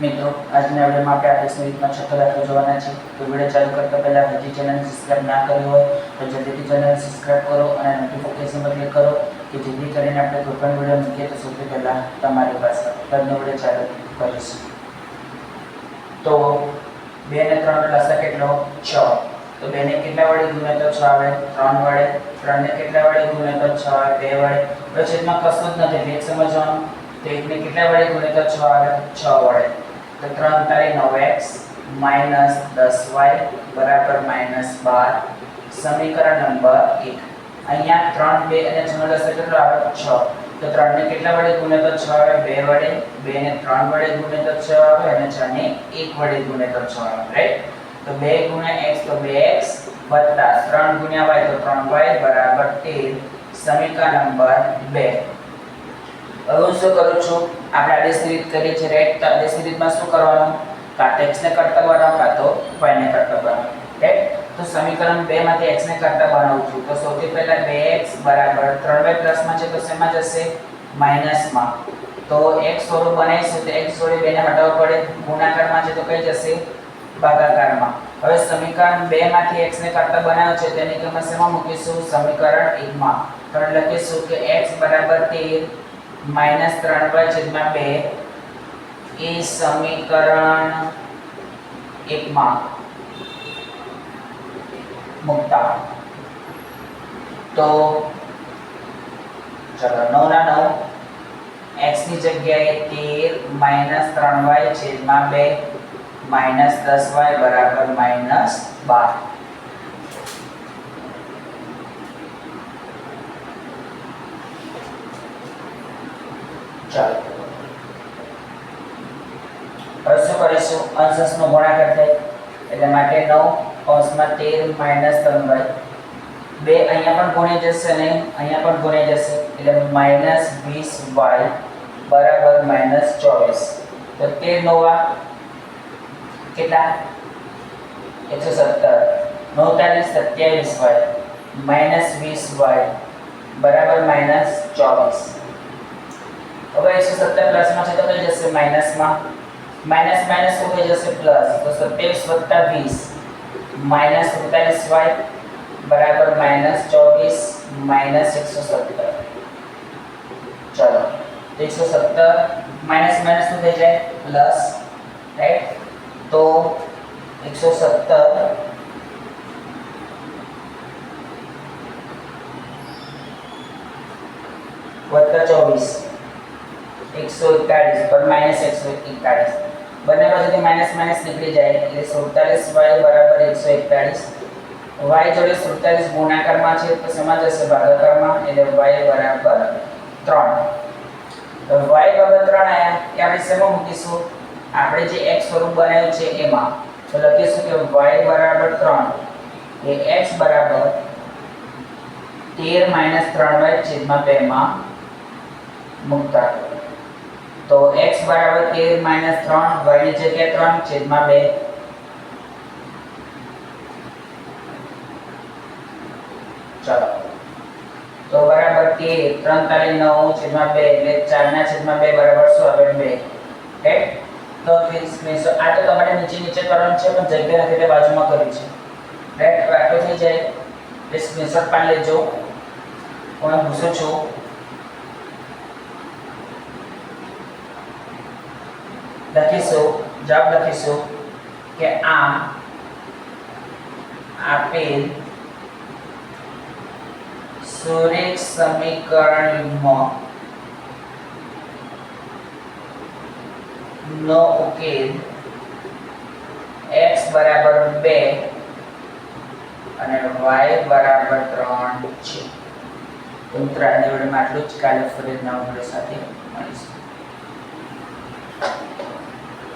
મિત્રો, આજના વિડીયોમાં આપણે આદેશની રીતમાં છઠ્ઠો દાખલો જોવાના છે. તો વીડિયો ચાલુ કરતા પહેલા હજી ચેનલ સબસ્ક્રાઇબ ના કરી હોય, તો જલ્દીથી ચેનલ સબસ્ક્રાઇબ કરો અને નોટિફિકેશન પર ક્લિક કરો કે જેથી કરીને આપણે કોઈ પણ વીડિયો મૂકીએ તો સૌથી પહેલાં તમારી પાસે તમને વીડિયો ચાલુ કરીશું. તો બે ને ત્રણ લસા કેટલો? છ. તો બે ને કેટલા વડે ગુણે તો છ આવે? ત્રણ વડે. ત્રણ ને કેટલા વડે ગુણે તો છ આવે? બે વડે. હવે છેદમાં કશું જ નથી. એક સમજવાનું. તો એકને કેટલા વડે ગુણે તો છ આવે? છ વડે. તો ત્રણ તારી નવ એક્સ માઇનસ દસ વાય બરાબર માઇનસ બાર. સમીકરણ નંબર એક. અહીંયા ત્રણ, બે અને છનો દસ કેટલો આવે? છ. તો ત્રણને કેટલા વડે ગુણે તો છ આવે? બે વડે. બે ને ત્રણ વડે ગુણે તો છ આવે અને છ ને એક વડે ગુણે તો છ આવે રાઈટ તો બે ગુણ્યા એક્સ તો બે એક્સ વત્તા ત્રણ ગુણ્યા વાય તો ત્રણ વાય બરાબર તેર. સમીકરણ નંબર બે. હું શું કરું છું? આપણે આદેશની રીત કરીએ છીએ રાઈટ તો આદેશની રીતમાં શું કરવાનું? કાં તો એક્સને ને કરતા બનાવો કાં તો વાયને કરતા બનાવો રાઈટ તો સમીકરણ 2 માંથી x ને કરતા બનાવું છું. તો સૌથી પહેલા 2x બરાબર 3y પ્લસમાં છે તો શેમાં જશે? માઇનસમાં તો એક્સ સ્વરૂપ બનાવીશું તો x જોડે 2 ને હટાવવું પડે. ગુણાકારમાં છે તો કઈ જશે? ભાગાકારમાં. હવે સમીકરણ બે માંથી x ને કરતા બનાવ્યો છે તેની કિંમત શેમાં મૂકીશું? સમીકરણ 1 માં તો લખીશું કે એક્સ બરાબર 13 માઇનસ ત્રણ બાય છેદમાં બે એ સમીકરણ એકમાં મૂકતા. તો ચલો નવ ના નવ. X ની જગ્યાએ તેર માઇનસ ત્રણ વાય છેદમાં બે માઇનસ દસ વાય બરાબર માઇનસ બાર ચાલો. હવે શું કરીશું અંશનો ગુણાકાર થાય, એટલે માટે નવ અંશમાં તેર માઇનસ ત્રણ વાય બે અહીંયા પણ ગુણી જશે ને અહીંયા પણ ગુણી જશે, એટલે માઇનસ વીસ વાય બરાબર માઇનસ ચોવીસ. તો તેર નવા કેટલા? એકસો સત્તર. નવતાલીસ સત્યાવીસ વાય માઇનસ વીસ વાય બરાબર માઇનસ ચોવીસ. હવે 170 પ્લસમાં છે તો કઈ જશે માઇનસમાં માઇનસ માઇનસ શું થઈ જશે પ્લસ તો 27 20 માઇનસ 45y બરાબર માઇનસ 24 માઇનસ 170 ચલો 170 માઇનસ માઇનસ શું થઈ જાય પ્લસ રાઈટ તો 170 141 પર -141 બંને બાજુથી માઇનસ માઇનસ નીકળી જાય એટલે સુડતાલીસ વાય બરાબર એકસો એકતાલીસ વાય જોડે 47 ગુણાકારમાં છે તો સમા જશે ભાગાકારમાં એટલે y 3 તો વાય બરાબર 3 આયા. કે આપણે શેમાં મૂકીશું? આપણે જે x સ્વરૂપ બનાવ્યું છે એમાં. તો લખીશું કે વાય બરાબર ત્રણ. એ એક્સ બરાબર 13 3y છેદમાં બેમાં મૂકતા મુકતા. તો x બરાબર 13 માઇનસ 3 y ની જગ્યાએ 3 છેદમાં 2 ચલો. તો બરાબર 13 3 તારી 9 છેદમાં 2 એટલે 4 ના છેદમાં 2 બરાબર સો હવે 2 ઓકે તો સ્ક્રીનશોટ આ તો તમારે નીચે નીચે કરવાનું છે, પણ જગ્યા નથી એટલે બાજુમાં કર્યું છે. રાઈટ આટલું થઈ જાય. એટલે સ્ક્રીનશોટ પાડી લેજો. હું પૂછું છું? લખીશું, જવાબ લખીશું કે આમ, આપેલ સુરેખ સમીકરણમાં નો ઉકેલ x બરાબર 2 અને y બરાબર 3 છે. તો મિત્રો વિડીયોમાં આટલું જ. કાલે ફરી નવા સાથે મળીશું.